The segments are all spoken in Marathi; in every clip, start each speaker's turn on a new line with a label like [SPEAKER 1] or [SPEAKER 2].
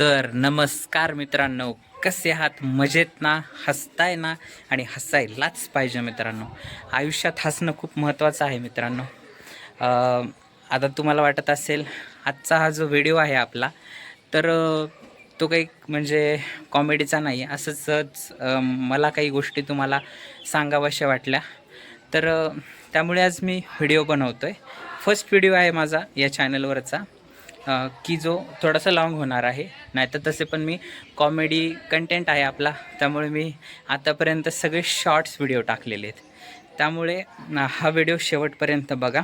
[SPEAKER 1] तर नमस्कार मित्रांनो कसे आहात? मजेत ना? हसताय ना? आणि हसायलाच पाहिजे मित्रांनो. आयुष्यात हसणं खूप महत्त्वाचं आहे मित्रांनो. आता तुम्हाला वाटत असेल आजचा हा जो व्हिडिओ आहे आपला तर तो काही म्हणजे कॉमेडीचा नाही असंच मला काही गोष्टी तुम्हाला सांगाव्याशा वाटल्या. तर त्यामुळे आज मी व्हिडिओ बनवतो आहे फर्स्ट व्हिडिओ आहे माझा या चॅनलवरचा. की जो थोडासा लाँग होणार आहे. नाहीतर तसे पण मी कॉमेडी कंटेंट आहे आपला. त्यामुळे मी आतापर्यंत सगळे शॉर्ट्स व्हिडिओ टाकलेले आहेत. त्यामुळे हा व्हिडिओ शेवटपर्यंत बघा.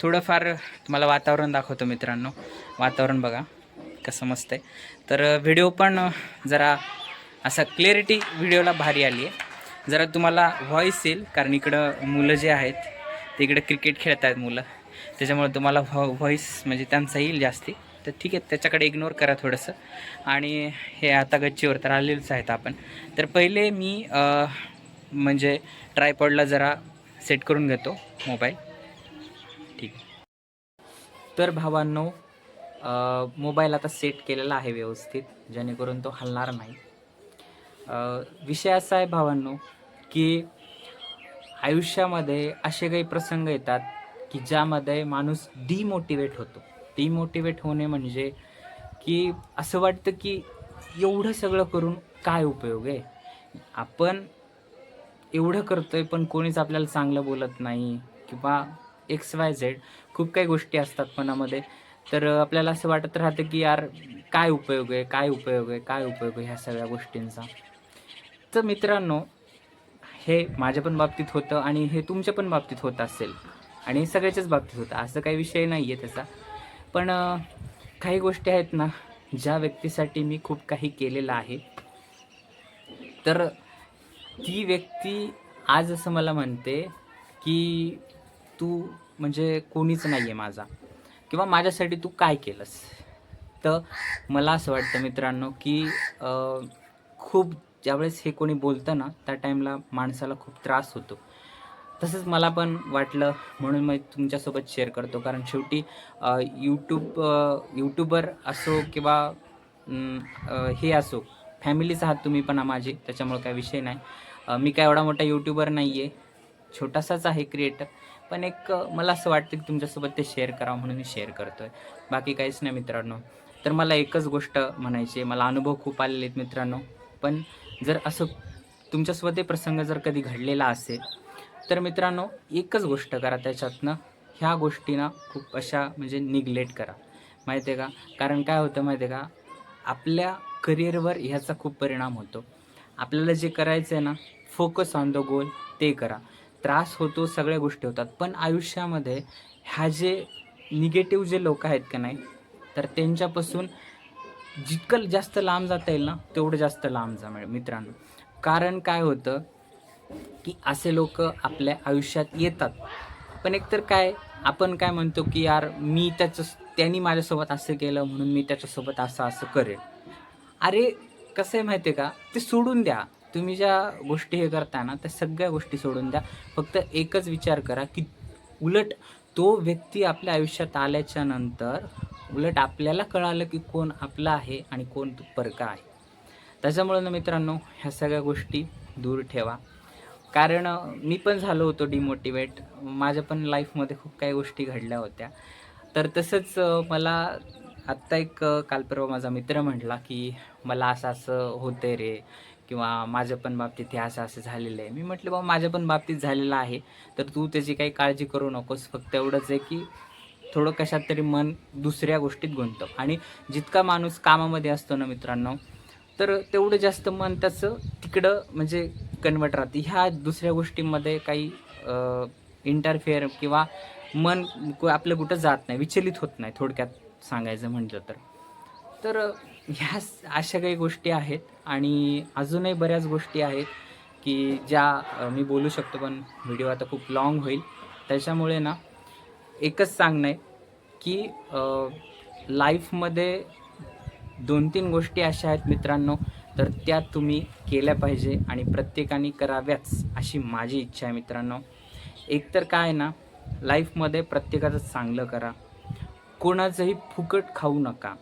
[SPEAKER 1] थोडंफार तुम्हाला वातावरण दाखवतो मित्रांनो. वातावरण बघा. कसं मस्त आहे. तर व्हिडिओ पण जरा असा क्लिअरिटी व्हिडिओला भारी आली आहे. जरा तुम्हाला व्हॉईस येईल कारण इकडं मुलं जे आहेत ते इकडं क्रिकेट खेळत आहेत मुलं. त्याच्यामुळे तुम्हाला व्ह व्हॉईस म्हणजे त्यांचा येईल जास्ती. तर ठीक आहे त्याच्याकडे इग्नोर करा थोडंसं. आणि हे आता गच्चीवर तर आलेलंच आहेत आपण. तर पहिले मी म्हणजे ट्रायपॉडला जरा सेट करून घेतो मोबाईल ठीक आहे. तर भावांनो मोबाईल आता सेट केलेला आहे व्यवस्थित जेणेकरून तो हलणार नाही. विषय असा आहे भावांनो की आयुष्यामध्ये असे काही प्रसंग येतात की ज्यामध्ये माणूस डिमोटिवेट होतो. डिमोटिवेट होणे म्हणजे की असं वाटतं की एवढं सगळं करून काय उपयोग आहे? आपण एवढं करतोय पण कोणीच आपल्याला चांगलं बोलत नाही किंवा एक्स वाय झेड खूप काही गोष्टी असतात मनामध्ये. तर आपल्याला असं वाटत राहतं की यार काय उपयोग आहे काय उपयोग आहे काय उपयोग आहे ह्या सगळ्या गोष्टींचा. तर मित्रांनो हे माझ्या पण बाबतीत होतं आणि हे तुमच्या पण बाबतीत होत असेल. आणि सगळ्याच्याच बाबतीत होतं. असं काही विषय नाही आहे त्याचा. पण काही गोष्टी आहेत ना ज्या व्यक्तीसाठी मी खूप काही केलेलं आहे. तर ती व्यक्ती आज असं मला म्हणते की तू म्हणजे कोणीच नाही आहे माझा. किंवा माझ्यासाठी तू काय केलंस? तर मला असं वाटतं मित्रांनो की खूप ज्यावेळेस हे कोणी बोलतं ना त्या टाईमला माणसाला खूप त्रास होतो. तसंच मला पण वाटलं म्हणून मी तुमच्यासोबत शेअर करतो. कारण शेवटी यूट्यूब यूट्यूबर असो किंवा हे असो फॅमिलीच आहात तुम्ही पण माझी त्याच्यामुळे काय विषय नाही. मी काय एवढा मोठा यूट्यूबर नाही आहे छोटासाच आहे क्रिएटर पण एक मला असं वाटतं की तुमच्यासोबत ते शेअर करावं म्हणून मी शेअर करतो आहे बाकी काहीच नाही मित्रांनो. तर मला एकच गोष्ट म्हणायची आहे मला अनुभव खूप आलेले आहेत मित्रांनो. पण जर असं तुमच्यासोबत ते प्रसंग जर कधी घडलेला असेल तर मित्रांनो एकच गोष्ट करा त्याच्यातनं. ह्या गोष्टींना खूप अशा म्हणजे निग्लेक्ट करा. माहिती आहे का? कारण काय होतं माहिती आहे का? आपल्या करिअरवर ह्याचा खूप परिणाम होतो. आपल्याला जे करायचं आहे ना फोकस ऑन द गोल ते करा. त्रास होतो सगळ्या गोष्टी होतात. पण आयुष्यामध्ये ह्या जे निगेटिव्ह जे लोक आहेत का नाही तर त्यांच्यापासून जितकं जास्त लांब जाता येईल ना तेवढं जास्त लांब जा मित्रांनो. कारण काय होतं की असे लोक आपल्या आयुष्यात येतात. पण एकतर काय आपण काय म्हणतो की यार मी त्याचं त्यांनी माझ्यासोबत असं केलं म्हणून मी त्याच्यासोबत असं असं करेन. अरे कसं आहे माहिती आहे का? ते सोडून द्या. तुम्ही ज्या गोष्टी हे करता ना त्या सगळ्या गोष्टी सोडून द्या. फक्त एकच विचार करा की उलट तो व्यक्ती आपल्या आयुष्यात आल्याच्यानंतर उलट आपल्याला कळालं की कोण आपला आहे आणि कोण परका आहे. त्याच्यामुळं ना मित्रांनो ह्या सगळ्या गोष्टी दूर ठेवा. कारण मी पण झालो होतो डिमोटिवेट माझ्या पण लाईफमध्ये खूप काही गोष्टी घडल्या होत्या. तर तसंच मला आत्ता एक अ, काल परवा माझा मित्र म्हटला की मला असं असं होतंय रे किंवा माझ्या पण बाबतीत हे असं असं झालेलं आहे. मी म्हटलं बाबा माझ्या पण बाबतीत झालेलं आहे. तर तू त्याची काही काळजी करू नकोस. फक्त एवढंच आहे की थोडं कशात तरी मन दुसऱ्या गोष्टीत गुंतव. आणि जितका माणूस कामामध्ये असतो ना मित्रांनो तर तेवढं जास्त मन त्याचं तिकडं म्हणजे कन्वर्ट राहते. ह्या दुसऱ्या गोष्टींमध्ये काही इंटरफेअर किंवा मन आपलं कुठं जात नाही विचलित होत नाही थोडक्यात सांगायचं म्हटलं तर. तर ह्या अशा काही गोष्टी आहेत आणि अजूनही बऱ्याच गोष्टी आहेत की ज्या मी बोलू शकतो पण व्हिडिओ आता खूप लॉंग होईल. त्याच्यामुळे ना एकच सांगणं आहे की लाईफमध्ये दोन तीन गोष्टी अशा आहेत मित्रांनो तर त्या तुम्ही केल्या पाहिजे आणि प्रत्येकाने कराव्याच अशी माझी इच्छा आहे मित्रांनो. एकतर काय आहे ना लाईफमध्ये प्रत्येकाचं चांगलं करा. कोणाचंही फुकट खाऊ नका.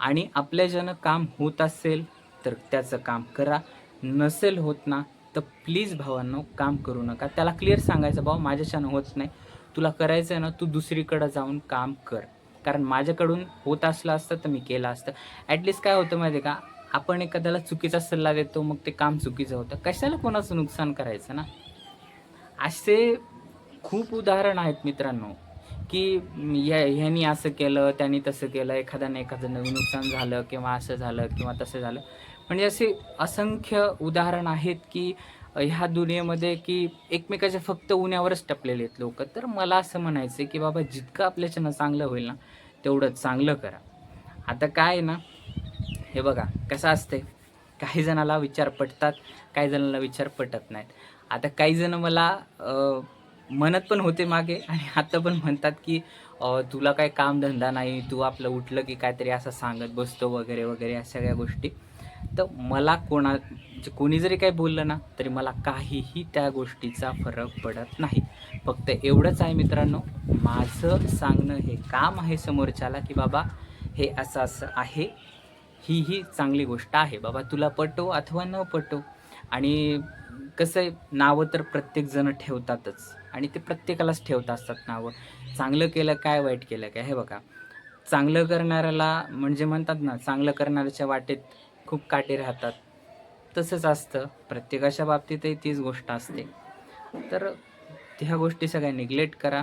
[SPEAKER 1] आणि आपल्याच्यानं काम होत असेल तर त्याचं काम करा. नसेल होत ना तर प्लीज भावांनो काम करू नका. त्याला क्लिअर सांगायचं भाऊ माझ्याच्यानं होत नाही. तुला करायचं आहे ना तू दुसरीकडं जाऊन काम कर. कारण माझ्याकडून होत असलं असतं तर मी केलं असतं. ॲटलिस्ट काय होतं माहिती आहे का? आपण एखाद्याला चुकीचा सल्ला देतो मग ते काम चुकीचं होतं. कशाला कोणाचं नुकसान करायचं ना? असे खूप उदाहरण आहेत मित्रांनो की या ह्यानी असं केलं त्यांनी तसं केलं एखाद्याने एखादं नवीन नुकसान झालं किंवा असं झालं किंवा तसं झालं. म्हणजे असे असंख्य उदाहरण आहेत की ह्या दुनियेमध्ये की एकमेकाच्या फक्त उन्यावरच टपलेले आहेत लोक. तर मला असं म्हणायचं आहे की बाबा जितकं आपल्याच्यानं चांगलं होईल ना तेवढं चांगलं करा. आता काय आहे ना हे बघा कसं असते काही जणाला विचार पटतात काही जणाला विचार पटत नाहीत. आता काही जण मला म्हणत पण होते मागे आणि आता पण म्हणतात की तुला काय कामधंदा नाही तू आपलं उठलं की काहीतरी असं सांगत बसतो वगैरे वगैरे या सगळ्या गोष्टी. तर मला कोणा म्हणजे कोणी जरी काही बोललं ना तरी मला काहीही त्या गोष्टीचा फरक पडत नाही. फक्त एवढंच आहे मित्रांनो माझं सांगणं हे काम आहे समोरच्याला की बाबा हे असं असं आहे ही ही चांगली गोष्ट आहे. बाबा तुला पटो अथवा न पटो. आणि कसं आहे नावं तर प्रत्येकजण ठेवतातच. आणि ते प्रत्येकालाच ठेवत असतात नावं. चांगलं केलं काय वाईट केलं काय? हे बघा. चांगलं करणाऱ्याला म्हणजे म्हणतात ना चांगलं करणाऱ्याच्या वाटेत खूप काटे राहतात. तसंच असतं. प्रत्येकाच्या बाबतीतही तीच गोष्ट असते. तर ह्या गोष्टी सगळ्या निग्लेक्ट करा.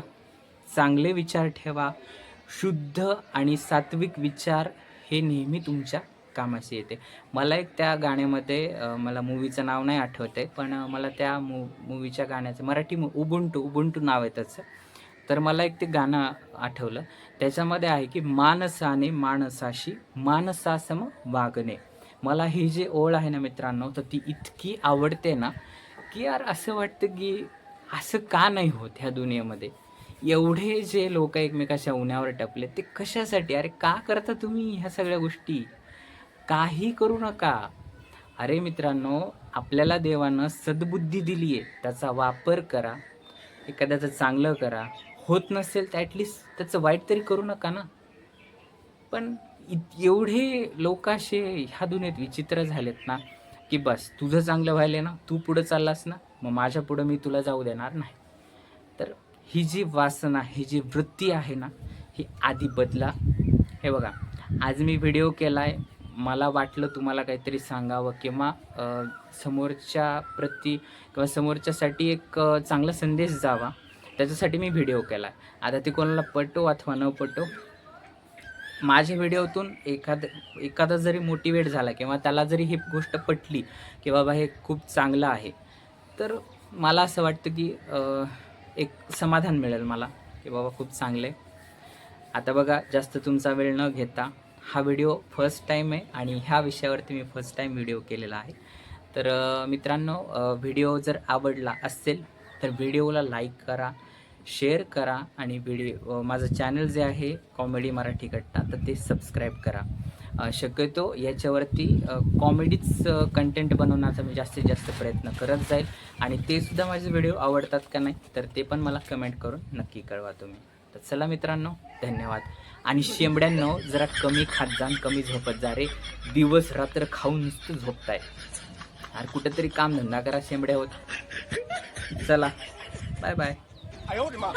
[SPEAKER 1] चांगले विचार ठेवा. शुद्ध आणि सात्विक विचार हे नेहमी तुमच्या कामाशी येते. मला एक त्या गाण्यामध्ये मला मूवीचं नाव नाही आठवत आहे पण मला त्या मू मूवीच्या गाण्याचं मराठी मू उबुंटू उबुंटू नाव आहे त्याचं. तर मला एक ते गाणं आठवलं. त्याच्यामध्ये आहे की माणसाने माणसाशी माणसासम वागणे. मला ही जी ओळ आहे ना मित्रांनो तर ती इतकी आवडते ना की यार असं वाटतं की असं का नाही होत ह्या दुनियेमध्ये? एवढे जे लोक एकमेकाच्या उन्हावर टपले ते कशासाठी? अरे का करता तुम्ही ह्या सगळ्या गोष्टी? काही करू नका. अरे मित्रांनो आपल्याला देवानं सद्बुद्धी दिली आहे त्याचा वापर करा. एखाद्याचं चांगलं करा. होत नसेल तर ॲटलिस्ट त्याचं वाईट तरी करू नका ना. पण इत- एवढे लोक असे ह्या दुनियेत विचित्र झालेत ना की बस तुझं चांगलं व्हायला ना तू पुढं चाललास ना मग माझ्या पुढं मी तुला जाऊ देणार नाही. तर ही जी वासना ही जी वृत्ती आहे ना ही आधी बदला. हे बघा आज मी व्हिडिओ केला आहे मला वाटलं तुम्हाला काहीतरी सांगावं किंवा समोरच्या प्रती किंवा समोरच्यासाठी एक चांगला संदेश जावा. त्याच्यासाठी मी व्हिडिओ केला आहे आता ते कोणाला पटो अथवा न पटो माझ्या व्हिडिओतून एखाद एखादा जरी मोटिवेट झाला किंवा त्याला जरी ही गोष्ट पटली की बाबा हे खूप चांगलं आहे तर मला असं वाटतं की एक समाधान मिळेल मला की बाबा खूप चांगलं आहे. आता बघा जास्त तुमचा वेळ न घेता हा व्हिडिओ फर्स्ट टाईम आहे आणि ह्या विषयावरती मी फर्स्ट टाईम व्हिडिओ केलेला आहे. तर मित्रांनो व्हिडिओ जर आवडला असेल तर व्हिडिओला लाईक करा. शेअर करा आणि व्हिडिओ माझं चॅनल जे आहे कॉमेडी मराठी कट्टा तर ते सबस्क्राईब करा. शक्यतो याच्यावरती कॉमेडीच कंटेंट बनवण्याचा मी जास्तीत जास्त प्रयत्न करत जाईल. आणि ते सुद्धा माझे व्हिडिओ आवडतात का नाही तर ते पण मला कमेंट करून नक्की कळवा तुम्ही. तर चला मित्रांनो धन्यवाद. आणि शेंबड्यांनो जरा कमी खात जाण कमी झोपत जा रे. दिवस रात्र खाऊन नुसतं झोपताय. अरे कुठेतरी काम धंदा करा शेंबड्या होत. चला. Bye bye 哎呦我的妈